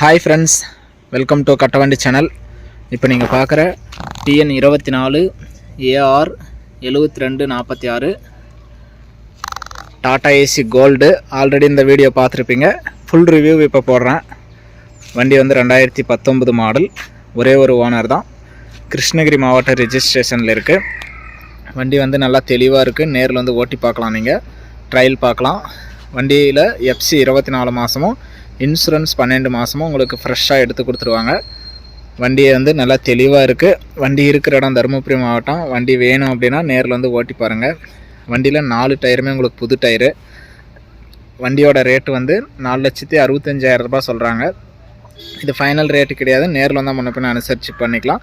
Hi friends welcome to Kattavandi channel இப்போ நீங்கள் பார்க்குற டிஎன் இருபத்தி நாலு ஏஆர் எழுபத்தி ரெண்டு நாற்பத்தி ஆறு டாடா ஏசி கோல்டு ஆல்ரெடி இந்த வீடியோ பார்த்துருப்பீங்க. ஃபுல் ரிவ்யூ இப்போ போடுறேன். வண்டி வந்து ரெண்டாயிரத்தி பத்தொம்பது மாடல் ஒரே ஒரு ஓனர் தான். கிருஷ்ணகிரி மாவட்ட ரிஜிஸ்ட்ரேஷனில் இருக்குது வண்டி வந்து நல்லா தெளிவாக இருக்குது நேரில் வந்து ஓட்டி பார்க்கலாம் நீங்கள் ட்ரையல் பார்க்கலாம். வண்டியில் எஃப்சி இருபத்தி நாலு மாதமும் இன்சூரன்ஸ் பன்னெண்டு மாதமும் உங்களுக்கு ஃப்ரெஷ்ஷாக எடுத்து கொடுத்துருவாங்க. வண்டியை வந்து நல்லா தெளிவாக இருக்குது வண்டி இருக்கிற இடம் தருமபுரி மாவட்டம். வண்டி வேணும் அப்படின்னா நேரில் வந்து ஓட்டி பாருங்கள் வண்டியில் நாலு டயருமே உங்களுக்கு புது டயரு. வண்டியோட ரேட்டு வந்து நாலு லட்சத்தி அறுபத்தஞ்சாயிரம் ரூபாய் சொல்கிறாங்க இது ஃபைனல் ரேட்டு கிடையாது. நேரில் வந்தால் முன்ன பின்ன அனுசரித்து பண்ணிக்கலாம்.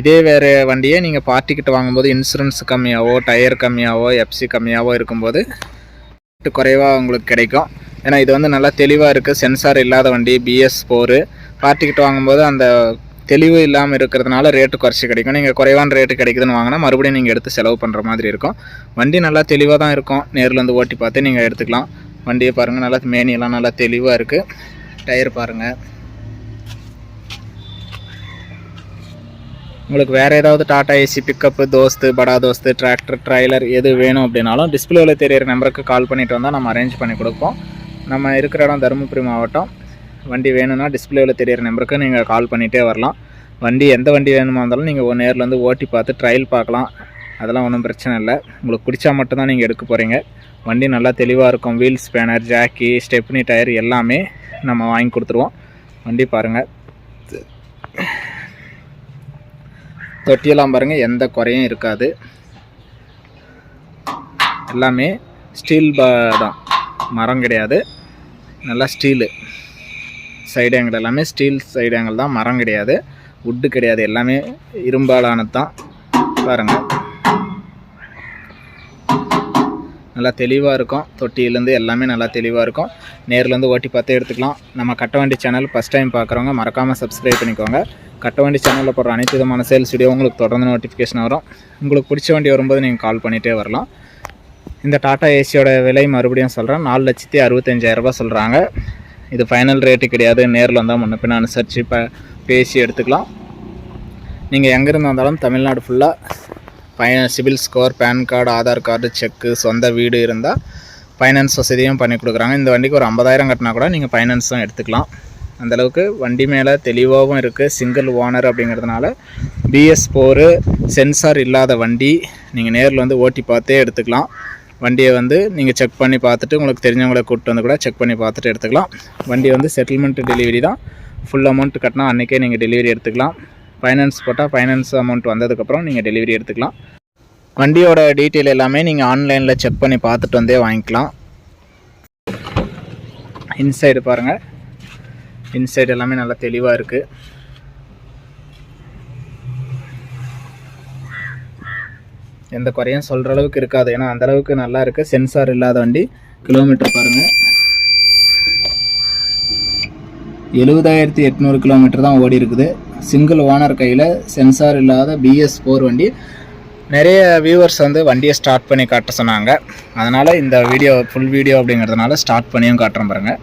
இதே வேறு வண்டியை நீங்கள் பார்ட்டிக்கிட்ட வாங்கும்போது இன்சூரன்ஸ் கம்மியாகவோ டயர் கம்மியாகவோ எஃப்சி கம்மியாகவோ இருக்கும்போது ரேட்டு குறைவாக உங்களுக்கு கிடைக்கும். ஏன்னா இது வந்து நல்லா தெளிவாக இருக்குது சென்சார் இல்லாத வண்டி பிஎஸ் ஃபோரு பார்ட்டிக்கிட்ட வாங்கும்போது அந்த தெளிவு இல்லாமல் இருக்கிறதுனால ரேட்டு குறைச்சி கிடைக்கும். நீங்கள் குறைவான ரேட்டு கிடைக்குதுன்னு வாங்கினா மறுபடியும் நீங்கள் எடுத்து செலவு பண்ணுற மாதிரி இருக்கும். வண்டி நல்லா தெளிவாக தான் இருக்கும். நேரில் வந்து ஓட்டி பார்த்து நீங்கள் எடுத்துக்கலாம். வண்டியை பாருங்கள் நல்லா மேனியெல்லாம் நல்லா தெளிவாக இருக்குது டயர் பாருங்கள் உங்களுக்கு வேறு ஏதாவது டாடா ஏசி பிக்கப்பு தோஸ்து படா தோஸ்து டிராக்டர் ட்ரைலர் எது வேணும் அப்படின்னாலும் டிஸ்பிளேவில் தெரியிற நம்பருக்கு கால் பண்ணிட்டு வந்தால் நம்ம அரேஞ்ச் பண்ணி கொடுப்போம். நம்ம இருக்கிற இடம் தருமபுரி மாவட்டம். வண்டி வேணும்னா டிஸ்பிளேவில் தெரியிற நம்பருக்கு நீங்கள் கால் பண்ணிகிட்டே வரலாம். வண்டி எந்த வண்டி வேணுமா இருந்தாலும் நீங்கள் நேரில் வந்து ஓட்டி பார்த்து ட்ரையல் பார்க்கலாம். அதெல்லாம் ஒன்றும் பிரச்சனை இல்லை. உங்களுக்கு பிடிச்சா மட்டும்தான் நீங்கள் எடுக்க போகிறீங்க வண்டி நல்லா தெளிவாக இருக்கும். Wheels banner Jackie stepney tyre எல்லாமே நம்ம வாங்கி கொடுத்துருவோம். வண்டி பாருங்கள் தொட்டியெல்லாம் பாருங்கள் எந்த குறையும் இருக்காது. எல்லாமே ஸ்டீல் பா தான். மரம் கிடையாது. நல்லா ஸ்டீலு சைடு ஆங்கிள் எல்லாமே ஸ்டீல் சைடு ஆங்கிள் தான். மரம் கிடையாது. உட்டு கிடையாது. எல்லாமே இரும்பாலானது தான் பாருங்கள் நல்லா தெளிவாக இருக்கும். தொட்டியிலேருந்து எல்லாமே நல்லா தெளிவாக இருக்கும். நேர்லேருந்து ஓட்டி பார்த்து எடுத்துக்கலாம். நம்ம கட்ட வண்டி சேனல் ஃபஸ்ட் டைம் பார்க்குறவங்க மறக்காமல் சப்ஸ்கிரைப் பண்ணிக்கோங்க. கட்ட வண்டி சேனலில் போடுற அனைத்து விதமான சேல்ஸ் வீடியோ உங்களுக்கு தொடர்ந்து நோட்டிஃபிகேஷன் வரும். உங்களுக்கு பிடிச்ச வண்டி வரும்போது நீங்கள் கால் பண்ணிகிட்டே வரலாம். இந்த டாடா ஏசியோட விலை மறுபடியும் சொல்கிறேன் நாலு லட்சத்தி அறுபத்தஞ்சாயிரரூபா சொல்கிறாங்க இது ஃபைனல் ரேட்டு கிடையாது. நேரில் வந்தால் முன்ன பின்ன அனுசரித்து இப்போ பேசி எடுத்துக்கலாம். நீங்கள் எங்கேருந்து வந்தாலும் தமிழ்நாடு ஃபுல்லாக ஃபைன CIBIL score PAN card Aadhaar card cheque சொந்த வீடு இருந்தால் ஃபைனான்ஸ் வசதியும் பண்ணி கொடுக்குறாங்க. இந்த வண்டிக்கு ஒரு ஐம்பதாயிரம் கட்டினா கூட நீங்கள் ஃபைனான்ஸும் எடுத்துக்கலாம். அந்தளவுக்கு வண்டி மேலே தெளிவாகவும் இருக்குது சிங்கிள் ஓனர் அப்படிங்கிறதுனால பிஎஸ் ஃபோரு சென்சார் இல்லாத வண்டி நீங்கள் நேரில் வந்து ஓட்டி பார்த்தே எடுத்துக்கலாம். வண்டியை வந்து நீங்கள் செக் பண்ணி பார்த்துட்டு உங்களுக்கு தெரிஞ்சவங்களை கூப்பிட்டு வந்து கூட செக் பண்ணி பார்த்துட்டு எடுத்துக்கலாம். வண்டி வந்து செட்டில்மெண்ட் டெலிவரி தான். ஃபுல் அமௌண்ட் கட்டினா அன்றைக்கே நீங்கள் டெலிவரி எடுத்துக்கலாம். ஃபைனான்ஸ் போட்டால் ஃபைனான்ஸ் அமௌண்ட் வந்ததுக்கப்புறம் நீங்கள் டெலிவரி எடுத்துக்கலாம். வண்டியோட டீட்டெயில் எல்லாமே நீங்கள் ஆன்லைனில் செக் பண்ணி பார்த்துட்டு வந்தே வாங்கிக்கலாம். இன்சைடு பாருங்கள் இன்சைடு எல்லாமே நல்லா தெளிவாக இருக்குது எந்த குறையும் சொல்கிற அளவுக்கு இருக்காது. ஏன்னா அந்த அளவுக்கு நல்லா இருக்குது சென்சார் இல்லாத வண்டி. கிலோமீட்டர் பாருங்கள் எழுபதாயிரத்தி எட்நூறு கிலோமீட்டர் தான் ஓடி இருக்குது. சிங்கிள் ஓனர் கையில் சென்சார் இல்லாத பிஎஸ் ஃபோர் வண்டி. நிறைய வியூவர்ஸ் வந்து வண்டியை ஸ்டார்ட் பண்ணி காட்ட சொன்னாங்க. அதனால் இந்த வீடியோ ஃபுல் வீடியோ அப்படிங்கிறதுனால ஸ்டார்ட் பண்ணியும் காட்டுறேன் பாருங்கள்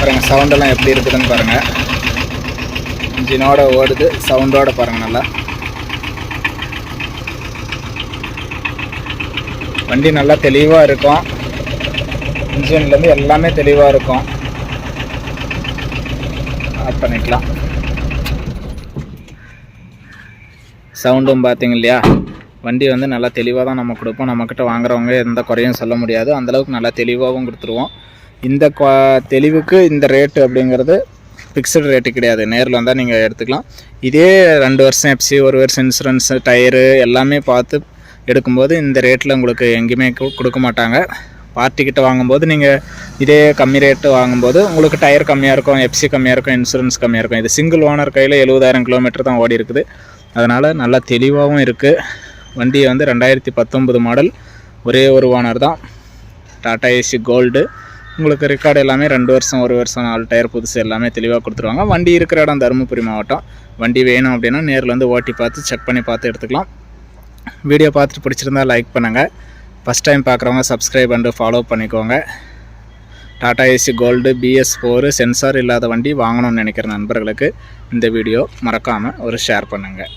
பாருங்கள் சவுண்டெல்லாம் எப்படி இருக்குதுன்னு பாருங்கள் இன்ஜினோட ஓடுது சவுண்டோட பாருங்கள் நல்லா. வண்டி நல்லா தெளிவாக இருக்கும். இன்ஜின்லேருந்து எல்லாமே தெளிவாக இருக்கும். ஆஃப் பண்ணிக்கலாம். சவுண்டும் பார்த்தீங்க இல்லையா? வண்டி வந்து நல்லா தெளிவாக தான் நம்ம கொடுப்போம். நம்மக்கிட்ட வாங்குறவங்க எந்த குறையும் சொல்ல முடியாது. அந்தளவுக்கு நல்லா தெளிவாகவும் கொடுத்துருவோம். இந்த தெளிவுக்கு இந்த ரேட்டு அப்படிங்கிறது ஃபிக்ஸ்டு ரேட்டு கிடையாது. நேரில் வந்தால் நீங்கள் எடுத்துக்கலாம். இதே ரெண்டு வருஷம் எஃப்சி ஒரு வருஷம் இன்சூரன்ஸு டயரு எல்லாமே பார்த்து எடுக்கும்போது இந்த ரேட்டில் உங்களுக்கு எங்கேயுமே கு- கொடுக்க மாட்டாங்க. பார்ட்டிக்கிட்ட வாங்கும்போது நீங்கள் இதே கம்மி ரேட்டு வாங்கும்போது உங்களுக்கு டயர் கம்மியாக இருக்கும் எஃப்சி கம்மியாக இருக்கும் இன்சூரன்ஸ் கம்மியாக இருக்கும். இது சிங்கிள் ஓனர் கையில் எழுபதாயிரம் கிலோமீட்டர் தான் ஓடி இருக்குது. அதனால் நல்லா தெளிவாகவும் இருக்குது வண்டியை வந்து ரெண்டாயிரத்தி பத்தொம்பது மாடல் ஒரே ஒரு ஓனர் தான். டாடா ஏசி கோல்டு உங்களுக்கு ரெக்கார்டு எல்லாமே ரெண்டு வருஷம் ஒரு வருஷம் நாலு டயர் புதுசு எல்லாமே தெளிவாக கொடுத்துருவாங்க. வண்டி இருக்கிற இடம் தருமபுரி மாவட்டம். வண்டி வேணும் அப்படின்னா நேரில் வந்து ஓட்டி பார்த்து செக் பண்ணி பார்த்து எடுத்துக்கலாம். வீடியோ பார்த்துட்டு பிடிச்சிருந்தா லைக் பண்ணுங்கள் ஃபஸ்ட் டைம் பார்க்குறவங்க சப்ஸ்கிரைப் பண்ணிட்டு ஃபாலோ பண்ணிக்கோங்க. Tata AC gold BS four sensor இல்லாத வண்டி வாங்கணும்னு நினைக்கிற நண்பர்களுக்கு இந்த வீடியோ மறக்காமல் ஒரு ஷேர் பண்ணுங்கள்